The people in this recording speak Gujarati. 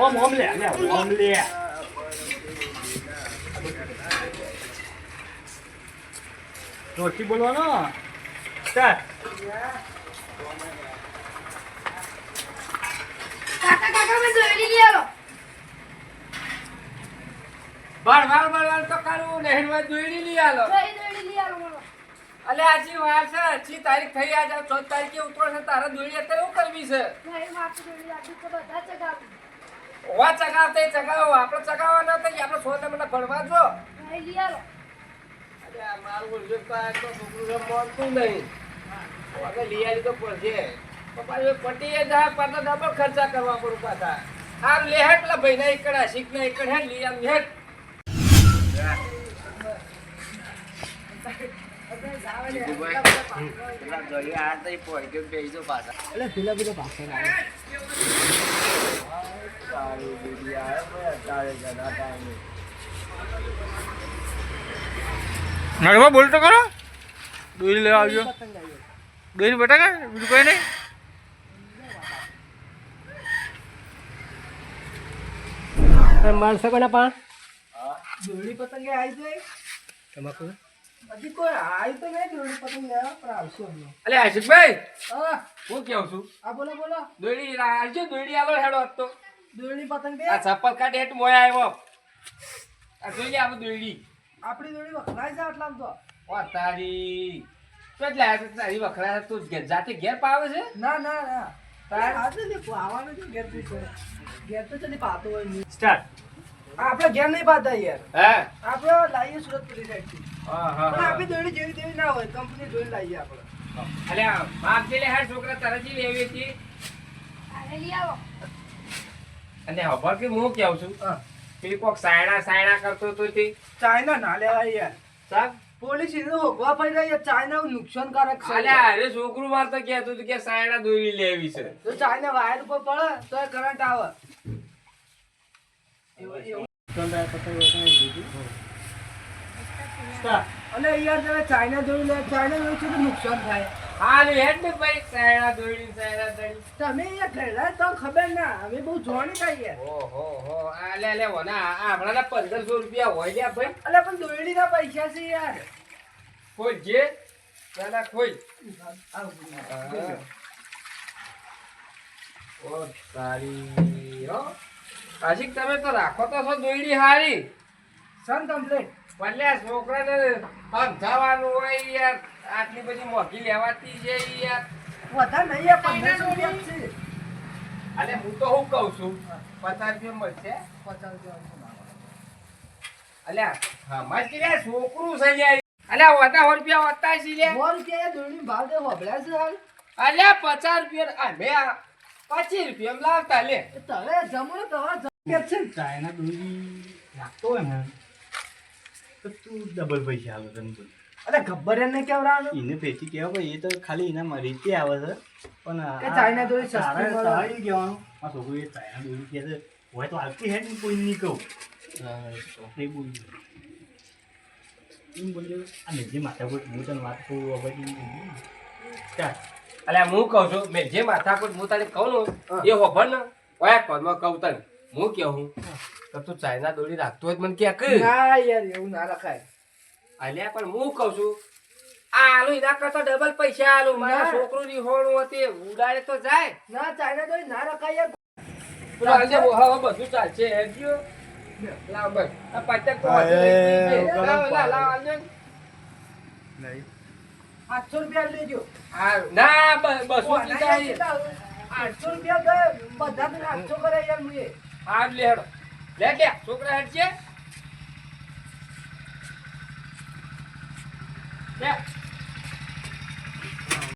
ઓમ ઓમ લે લે ઓમ કાકા કાકા મેં લઈ આલો બાર બાર બાર તો કાઢું નહેરમાં દોયડી લઈ આલો દોયડી લઈ આલો અલે આજી વાર છે આજી તારીખ થઈ આજે ચૌદ તારીખે ઉતરો છે તારે દોયડી અત્યારે હું કરવી છે ભાઈ માથે દોયડી આજે તો બધા ચગાવું વા ચગાવતે ચગાવો આપણે ચગાવવાના થઈ આપણે સો મને ભણવા જો. ભાઈ લઈ અરે આ મારું છોકરું છે માનતું નહીં. હવે લઈ આવી તો પડશે. પપ્પા એ પટીએ જાય પાછા ડબલ ખર્ચા કરવા પડું પાછા. આમ લે હેડ પેલા ભાઈના એકડા શીખના એકડ હે લીયા આમ નડવા બોલ તો કરો. દોરી લેવા આવજો. દોરી બટાકા બીજું કોઈ નહીં? માણસો કોના પા દોરડી પતંગે આવી જાય તમાકુ? હજી કોઈ આવી તો નહીં દોરડી પતંગ લેવા પણ આવશે હમણાં. અલે આશિકભાઈ હા. કેવું છું? હા બોલો બોલો. દોડી આવજો દોડી આલો હેડો હતો દોડી પતંગ બે. આ ચપ્પલ કાઢે હેઠ મોય આવ્યો આ જોઈ લે આ દોડી આપણી દોડી વખણાય છે આટલા તો. ઓ તારી. તો એટલે આ છે તારી વખરા તું ઘેર- જાતે ઘેર પાવે છે? ના ના ના. તાર? આજે ને આવવાનું છે ઘેરથી છે. ઘેર તો ચલી પાતો હોય સ્ટાર્ટ. આપણે ઘેર નહીં પાતા યાર. હે? આપણે લાવીએ સુરત પોલીસ પણ આપણી દોરડી જેવી તેવી ના હોય કંપની જોઈને લાવીએ આપણે. અલે આ લે હેડ છોકરા તરજી લેવી હતી? અરે લઈ આવો. અને ખબર કે હું કેવું છું? પેલી કોક સાયણા સાયણા કરતો તો તે? ચાઇના ના લેવાય યાર. સાહેબ? પોલીસ એને હોગવા પડી રહ્યા ચાઇના નુકસાનકારક છે. અલે અરે છોકરું માર તો કહેતું હતું કે સાયણા દોરી લેવી છે. તો ચાઇના વાયર ઉપર પડે તો કરંટ આવે. એવું- એવું. અને યાર તમે ચાઇના જોઈ લે ચાઇના જોઈ છે નુકસાન થાય. હા લે હેડ ને ભાઈ ચાઇના દોરી ચાઇના દોરી તમે યાર ઘરડા તો ખબર ના અમે બહુ જોણી થાય યાર. ઓહો હો આ લે લે વના આ હમણાંના પંદરસો રૂપિયા હોય લ્યા ભાઈ. અલે પણ દોરડી ના પૈસા છે યાર. કોઈ જે પેલા કોઈ ઓ તારી હો. આશિક તમે તો રાખો તો છો દોયડી હારી. સન કમ્પ્લેટ પલ્યા છોકરાને સમજાવવાનું હોય યાર આટલી બધી મોંઘી લેવાતી છે યાર. વધારે નહીં પંદરસો રૂપિયા છે. અને હું તો હું કહું છું પચાસ રૂપિયા મળશે. પચાસ રૂપિયા અલ્યા હા માર કે છોકરું છે યાર અલ્યા વધા સો રૂપિયા વધતા છે લ્યા. સો રૂપિયા ભાવ દે હોબળ્યા છે હાલ. અલ્યા પચાસ રૂપિયા આ મેં પચીસ રૂપિયા લાવતા લે. તમે જમો ને તમારે જમ- છે ચાઇના દોરી રાખતો હોય ને તો તું ડબલ પૈસા આવે તને તો. અરે ગબ્બર ને કેવડાવવાનું એને પેટી ભાઈ એ તો ખાલી એના રીતે આવે છે. પણ આ- કે ચાઇના દોરી સસ્તી તારે મળે. કહેવાનું. આ છોકરો એ ચાઇના દોરી કહે છે. હોય તો હેડ કોઈ નહીં કહું. એ બોલ્યું એમ બોલ્યો આ મેં જે માથા પર હું તને વાત કરું હવે અલ્યા હું કહું છું મેં જે માથાકૂટ હું તને કહું ને એ હોભર ને. ઓય પદમાં કહું તને. હું કહું તો તું ચાઇના દોરી રાખતો હોય મને કે કે ના યાર એવું ના રખાય. અલ્યા પણ હું કહું છું આલુ એના કરતા ડબલ પૈસા આલુ. મારા. છોકરું ની હોણું હતી ઉડાડે તો જાય. ના ચાઇના દોરી ના રખાય યાર. પેલો હવે બધું ચાલશે. હેડજો. લાવ બસ આ પચક તો હા, હજુ લઈ એ, જઈ. ગરમ લાવ, લાવ, લાવ, નહીં. આઠસો રૂપિયા લેજો ના બસો? આઠસો રૂપિયા બધા આઠસો કરે યાર મુએ. આ લે હેડો લે લે છોકરા છે? લે.